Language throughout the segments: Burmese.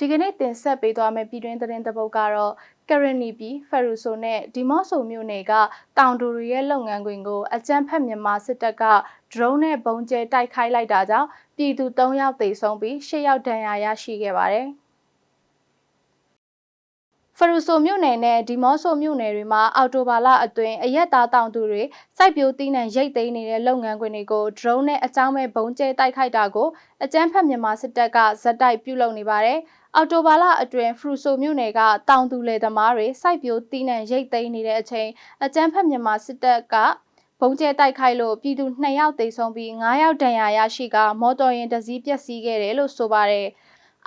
ဒီကနေ့တင်ဆက်ပေးသွားမယ့်ပြည်တွင်းသတင်းတစ်ပုဒ်ကတော့ကရနီပြည်ဖရူဆိုနဲ့ဒီမော့ဆိုမြို့နယ်ကတောင်တူတွေရဲ့လုပ်ငန်းခွင်ကိုအကြမ်းဖက်မြန်မာစစ်တပ်က drone နဲ့ပုံကျဲတိုက်ခိုက်လိုက်တာကြောင့်ပြည်သူ3ယောက်သေဆုံးပြီး10ယောက်ဒဏ်ရာရရှိခဲ့ပါတယ်။ ဖရူဆိုမြို့နယ်နဲ့ဒီမော့ဆိုမြို့နယ်တွေမှာအော်တိုဘာလအတွင်းအရက်သားတောင်သူတွေစိုက်ပျိုးသီးနှံရိတ်သိမ်းနေတဲ့လုပ်ငန်းခွင်တွေကို drone နဲ့အကြောင်းမဲ့ဘုံကျဲတိုက်ခိုက်တာကိုအကြမ်းဖက်မြန်မာစစ်တပ်ကဇက်တိုက်ပြုလုပ်နေပါတယ်။အော်တိုဘာလအတွင်းဖရူဆိုမြို့နယ်ကတောင်သူလယ်သမားတွေစိုက်ပျိုးသီးနှံရိတ်သိမ်းနေတဲ့အချိန်အကြမ်းဖက်မြန်မာစစ်တပ်ကဘုံကျဲတိုက်ခိုက်လို့ပြည်သူ2ယောက်သေဆုံးပြီး9ယောက်ဒဏ်ရာရရှိကမော်တော်ယာဉ်တစ်စီးပျက်စီးခဲ့တယ်လို့ဆိုပါတယ်။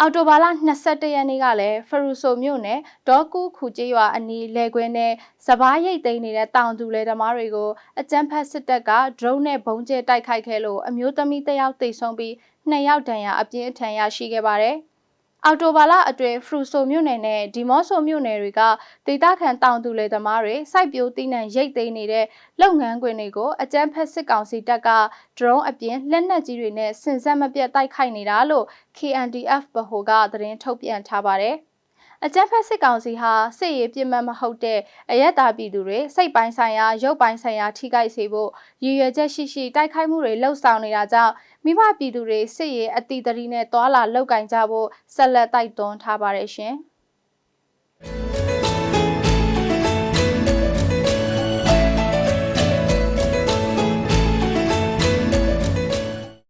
အော်တိုဘာလ22ရက်နေ့ကလည်းဖရူဆိုမြို့နယ်ဒေါကူခူကျေးရွာအနီးလဲခွင်းနဲ့စပားရိတ်သိမ်းနေတဲ့တောင်သူလယ်သမားတွေကိုအကြမ်းဖက်စစ်တပ်က drone နဲ့ဘုံကျဲတိုက်ခိုက်ခဲ့လို့အမျိုးသမီးတစ်ယောက်သေဆုံးပြီးနှစ်ယောက်ဒဏ်ရာအပြင်းအထန်ရရှိခဲ့ပါတယ်။ အော်တိုဘာလအတွင်းဖရူဆိုမြို့နယ်နဲ့ဒီမော့ဆိုမြို့နယ်တွေကဒေသခံတောင်သူလယ်သမားတွေစိုက်ပျိုးသီးနှံရိတ်သိမ်းနေတဲ့လုပ်ငန်းခွင်တွေကိုအကြမ်းဖက်စစ်ကောင်စီတပ်က drone အပြင်လက်နက်ကြီးတွေနဲ့စင်စက်မပြတ်တိုက်ခိုက်နေတာလို့ KNDF ဗဟိုကသတင်းထုတ်ပြန်ထားပါတယ်။ အကြမ်းဖက်စစ်ကောင်စီဟာစစ်ရေးပြစ်မှတ်မဟုတ်တဲ့အရက်သားပြည်သူတွေစိတ်ပိုင်းဆိုင်ရာရုပ်ပိုင်းဆိုင်ရာထိခိုက်စေဖို့ရည်ရွယ်ချက်ရှိရှိတိုက်ခိုက်မှုတွေလှုပ်ဆောင်နေတာကြောင့်မိဘပြည်သူတွေစစ်ရေးအတိတ်တရီနဲ့သွာလာလောက်ကင်ကြဖို့ဆက်လက်တိုက်တွန်းထားပါတယ်ရှင်။